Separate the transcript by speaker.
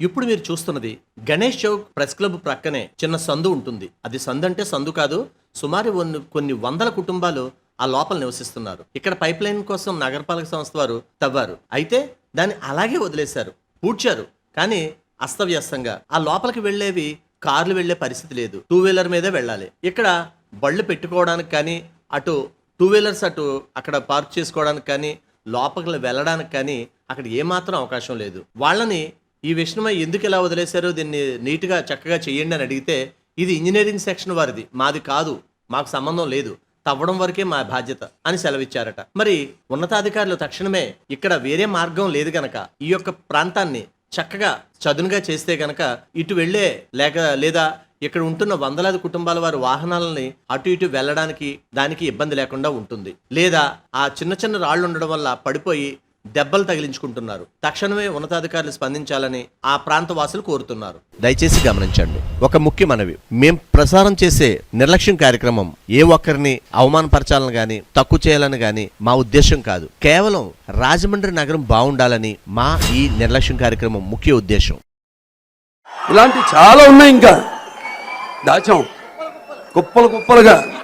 Speaker 1: ఇప్పుడు మీరు చూస్తున్నది గణేష్ చౌక్ ప్రెస్ క్లబ్ ప్రక్కనే చిన్న సందు ఉంటుంది. అది సందు అంటే సందు కాదు. సుమారు కొన్ని- వందల కుటుంబాలు ఆ లోపల నివసిస్తున్నారు. ఇక్కడ పైప్ లైన్ కోసం నగరపాలక సంస్థ వారు తవ్వారు. అయితే దాన్ని అలాగే వదిలేశారు. పూడ్చారు. కానీ అస్తవ్యస్తంగా. ఆ లోపలికి వెళ్ళేవి కార్లు వెళ్ళే పరిస్థితి లేదు. టూ వీలర్ మీదే వెళ్ళాలి. ఇక్కడ బళ్ళు పెట్టుకోవడానికి కానీ అటు టూ వీలర్స్ అటు అక్కడ పార్క్ చేసుకోవడానికి కానీ లోపలికి వెళ్ళడానికి కానీ అక్కడ ఏమాత్రం అవకాశం లేదు. వాళ్ళని ఈ విషయమై ఎందుకు ఇలా వదిలేశారు దీన్ని నీట్గా చక్కగా చేయండి అని అడిగితే ఇది ఇంజనీరింగ్ సెక్షన్ వారిది. మాది కాదు. మాకు సంబంధం లేదు. తవ్వడం వరకే మా బాధ్యత అని సెలవిచ్చారట. మరి ఉన్నతాధికారులు తక్షణమే ఇక్కడ వేరే మార్గం లేదు గనక ఈ యొక్క ప్రాంతాన్ని చక్కగా చదునుగా చేస్తే గనక ఇటు వెళ్ళే లేక లేదా ఇక్కడ ఉంటున్న వందలాది కుటుంబాల వారి వాహనాలని అటు ఇటు వెళ్ళడానికి దానికి ఇబ్బంది లేకుండా ఉంటుంది. లేదా ఆ చిన్న చిన్న రాళ్ళు ఉండడం వల్ల పడిపోయి దెబ్బలు తగిలించుకుంటున్నారు. తక్షణమే ఉన్నతాధికారులు స్పందించాలని ఆ ప్రాంత వాసులు కోరుతున్నారు. దయచేసి గమనించండి. ఒక ముఖ్య మనవి. మేం ప్రసారం చేసే నిర్లక్ష్యం కార్యక్రమం ఏ ఒక్కరిని అవమానపరచాలని గాని తక్కువ చేయాలని గాని మా ఉద్దేశం కాదు. కేవలం రాజమండ్రి నగరం బాగుండాలని మా ఈ నిర్లక్ష్యం కార్యక్రమం ముఖ్య ఉద్దేశం
Speaker 2: ఇలాంటి చాలా ఉన్నాయి ఇంకా. దాచాం. కుప్పలు కుప్పలుగా.